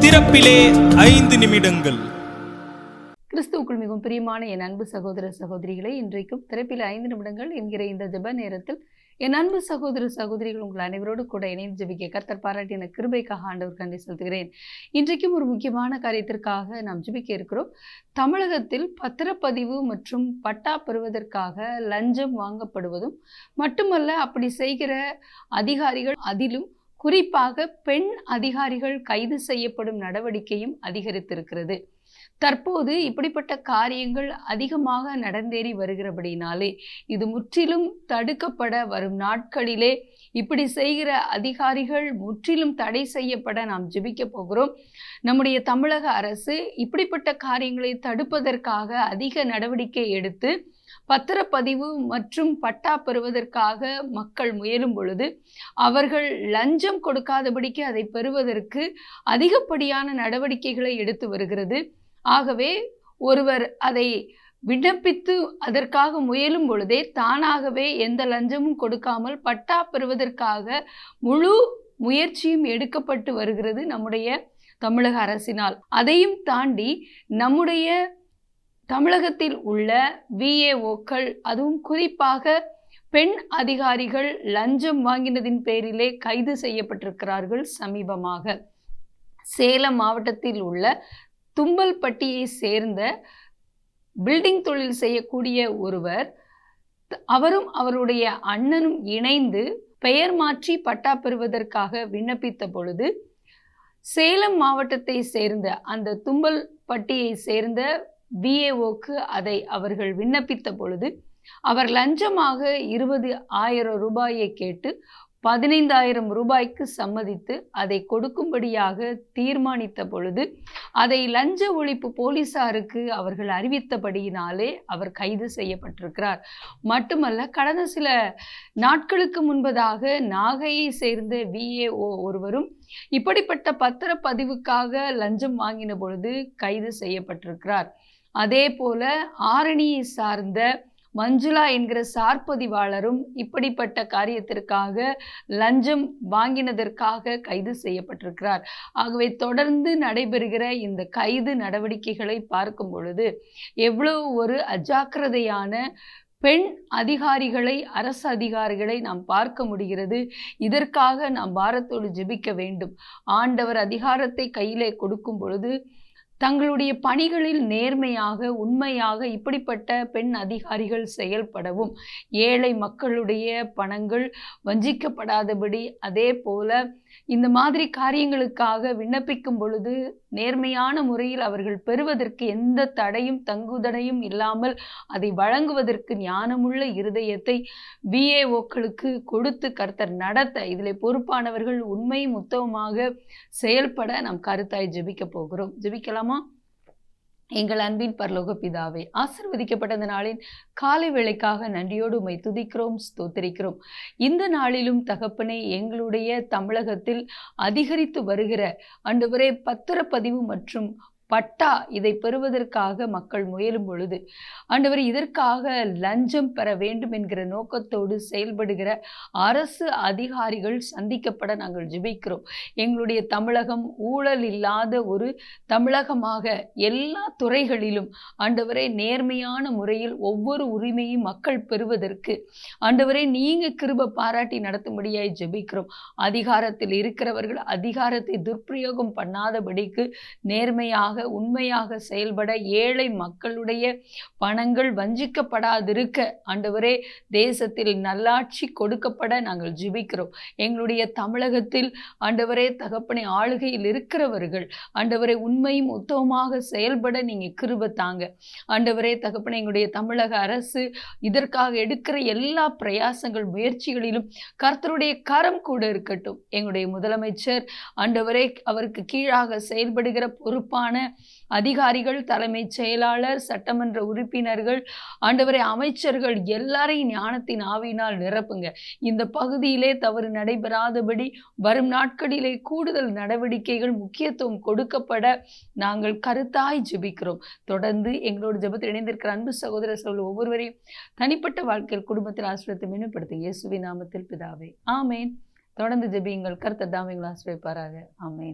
திறப்பிலே ஐந்து நிமிடங்கள். கிறிஸ்துவுக்குள் மிகவும் பிரியமான என் அன்பு சகோதர சகோதரிகளை இன்றைக்கும் திறப்பில் ஐந்து நிமிடங்கள் என்கிற இந்த ஜப நேரத்தில் என் அன்பு சகோதர சகோதரிகள் உங்கள் அனைவரோடு கூட இணைந்து ஜபிக்க கர்த்தர் பாராட்டின கிருபைக்காக ஆண்டவர் கண்டி செலுத்துகிறேன். இன்றைக்கும் ஒரு முக்கியமான காரியத்திற்காக நாம் ஜபிக்க இருக்கிறோம். தமிழகத்தில் பத்திரப்பதிவு மற்றும் பட்டா பெறுவதற்காக லஞ்சம் வாங்கப்படுவதும் மட்டுமல்ல அப்படி செய்கிற அதிகாரிகள் அதிலும் குறிப்பாக பெண் அதிகாரிகள் கைது செய்யப்படும் நடவடிக்கையும் அதிகரித்திருக்கிறது. தற்போது இப்படிப்பட்ட காரியங்கள் அதிகமாக நடந்தேறி வருகிறபடினாலே இது முற்றிலும் தடுக்கப்பட வரும் நாட்களிலே இப்படி செய்கிற அதிகாரிகள் முற்றிலும் தடை செய்யப்பட நாம் ஜெபிக்க போகிறோம். நம்முடைய தமிழக அரசு இப்படிப்பட்ட காரியங்களை தடுப்பதற்காக அதிக நடவடிக்கை எடுத்து பத்திரப்பதிவு மற்றும் பட்டா பெறுவதற்காக மக்கள் முயலும் பொழுது அவர்கள் லஞ்சம் கொடுக்காதபடிக்கு அதை பெறுவதற்கு அதிகப்படியான நடவடிக்கைகளை எடுத்து வருகிறது. ஆகவே ஒருவர் அதை விண்ணப்பித்து அதற்காக முயலும் பொழுதே தானாகவே எந்த லஞ்சமும் கொடுக்காமல் பட்டா பெறுவதற்காக முழு முயற்சியும் எடுக்கப்பட்டு வருகிறது நம்முடைய தமிழக அரசினால். அதையும் தாண்டி நம்முடைய தமிழகத்தில் உள்ள விஏஓக்கள் அதுவும் குறிப்பாக பெண் அதிகாரிகள் லஞ்சம் வாங்கினதின் பேரிலே கைது செய்யப்பட்டிருக்கிறார்கள் சமீபமாக. சேலம் மாவட்டத்தில் உள்ள தும்பல்பட்டியை சேர்ந்த பில்டிங் தொழில் செய்யக்கூடிய ஒருவர் அவரும் அவருடைய அண்ணனும் இணைந்து பெயர் மாற்றி பட்டா பெறுவதற்காக விண்ணப்பித்த பொழுது சேலம் மாவட்டத்தை சேர்ந்த அந்த தும்பல்பட்டியை சேர்ந்த பிஏஓக்கு அதை அவர்கள் விண்ணப்பித்த பொழுது அவர் லஞ்சமாக இருபது ஆயிரம் ரூபாயை கேட்டு பதினைந்தாயிரம் ரூபாய்க்கு சம்மதித்து அதை கொடுக்கும்படியாக தீர்மானித்த பொழுது அதை லஞ்ச ஒழிப்பு போலீசாருக்கு அவர்கள் அறிவித்தபடியினாலே அவர் கைது செய்யப்பட்டிருக்கிறார். மட்டுமல்ல கடந்த சில நாட்களுக்கு முன்பதாக நாகையை சேர்ந்த விஏஓ ஒருவரும் இப்படிப்பட்ட பத்திரப்பதிவுக்காக லஞ்சம் வாங்கின பொழுது கைது செய்யப்பட்டிருக்கிறார். அதே போல ஆரணியை சார்ந்த மஞ்சுளா என்கிற சார்பதிவாளரும் இப்படிப்பட்ட காரியத்திற்காக லஞ்சம் வாங்கினதற்காக கைது செய்யப்பட்டிருக்கிறார். ஆகவே தொடர்ந்து நடைபெறுகிற இந்த கைது நடவடிக்கைகளை பார்க்கும் பொழுது எவ்வளவு ஒரு அஜாக்கிரதையான பெண் அதிகாரிகளை அரசு அதிகாரிகளை நாம் பார்க்க முடிகிறது. இதற்காக நாம் பாரத்தோடு ஜெபிக்க வேண்டும். ஆண்டவர் அதிகாரத்தை கையிலே கொடுக்கும் பொழுது தங்களுடைய பணிகளில் நேர்மையாக உண்மையாக இப்படிப்பட்ட பெண் அதிகாரிகள் செயல்படவும் ஏழை மக்களுடைய பணங்கள் வஞ்சிக்கப்படாதபடி அதே போல இந்த மாதிரி காரியங்களுக்காக விண்ணப்பிக்கும் பொழுது நேர்மையான முறையில் அவர்கள் பெறுவதற்கு எந்த தடையும் தங்குதடையும் இல்லாமல் அதை வழங்குவதற்கு ஞானமுள்ள இருதயத்தை பிஏஓக்களுக்கு கொடுத்து கர்த்தர் நடத்த இதில் பொறுப்பானவர்கள் உண்மையும் உத்தவமாக செயல்பட நாம் கருத்தாய் ஜெபிக்க போகிறோம். ஜெபிக்கலாமா? எங்கள் அன்பின் பரலோக பிதாவே ஆசிர்வதிக்கப்பட்ட இந்த நாளின் காலை வேளைக்காக நன்றியோடு உமை துதிக்கிறோம் ஸ்தோத்திரிக்கிறோம். இந்த நாளிலும் தகப்பனே எங்களுடைய தமிழகத்தில் அதிகரித்து வருகிற ஆண்டவரே பத்திரப்பதிவு மற்றும் பட்டா இதை பெறுவதற்காக மக்கள் முயலும் பொழுது ஆண்டவர் இதற்காக லஞ்சம் பெற வேண்டும் என்கிற நோக்கத்தோடு செயல்படுகிற அரசு அதிகாரிகள் சந்திக்கப்பட நாங்கள் ஜுபிக்கிறோம். எங்களுடைய தமிழகம் ஊழல் இல்லாத ஒரு தமிழகமாக எல்லா துறைகளிலும் ஆண்டவரே நேர்மையான முறையில் ஒவ்வொரு உரிமையும் மக்கள் பெறுவதற்கு ஆண்டவரே நீங்க கிருப பாராட்டி நடத்தும்படியாய் ஜெபிக்கிறோம். அதிகாரத்தில் இருக்கிறவர்கள் அதிகாரத்தை துர்ப்பிரயோகம் பண்ணாதபடிக்கு நேர்மையாக உண்மையாக செயல்பட ஏழை மக்களுடைய பணங்கள் வஞ்சிக்கப்படாதிருக்க ஆண்டவரே தேசத்தில் நல்லாட்சி கொடுக்கப்பட நாங்கள் ஜிபிக்கிறோம். எங்களுடைய தமிழகத்தில் ஆண்டவரே தகப்பனை ஆளுகையில் இருக்கிறவர்கள் ஆண்டவரே உண்மையும் உத்தமமாக செயல்பட நீங்கள் கிருப தாங்க. ஆண்டவரே தகப்பனை எங்களுடைய தமிழக அரசு இதற்காக எடுக்கிற எல்லா பிரயாசங்கள் முயற்சிகளிலும் கர்த்தருடைய கரம் கூட இருக்கட்டும். எங்களுடைய முதலமைச்சர் ஆண்டவரே அவருக்கு கீழாக செயல்படுகிற பொறுப்பான அதிகாரிகள் தலைமைச் செயலாளர் சட்டமன்ற உறுப்பினர்கள் ஆண்டவரை அமைச்சர்கள் எல்லாரையும் ஞானத்தின் ஆவியினால் நிரப்புங்க. இந்த பகுதியிலே தவறு நடைபெறாதபடி வரும் நாட்களிலே கூடுதல் நடவடிக்கைகள் முக்கியத்துவம் கொடுக்கப்பட நாங்கள் கருத்தாய் ஜெபிக்கிறோம். தொடர்ந்து எங்களோட ஜெபத்தில் இணைந்திருக்கிற அன்பு சகோதர சகோதரர் ஒவ்வொருவரையும் தனிப்பட்ட வாழ்க்கையில் குடும்பத்தில் ஆசிரியத்தை மேம்படுத்த இயேசுவி நாமத்தில் பிதாவே. ஆமேன். தொடர்ந்து ஜெபியுங்கள். கருத்தை தாமிகள் ஆசிரியப்பாராக ஆமேன்.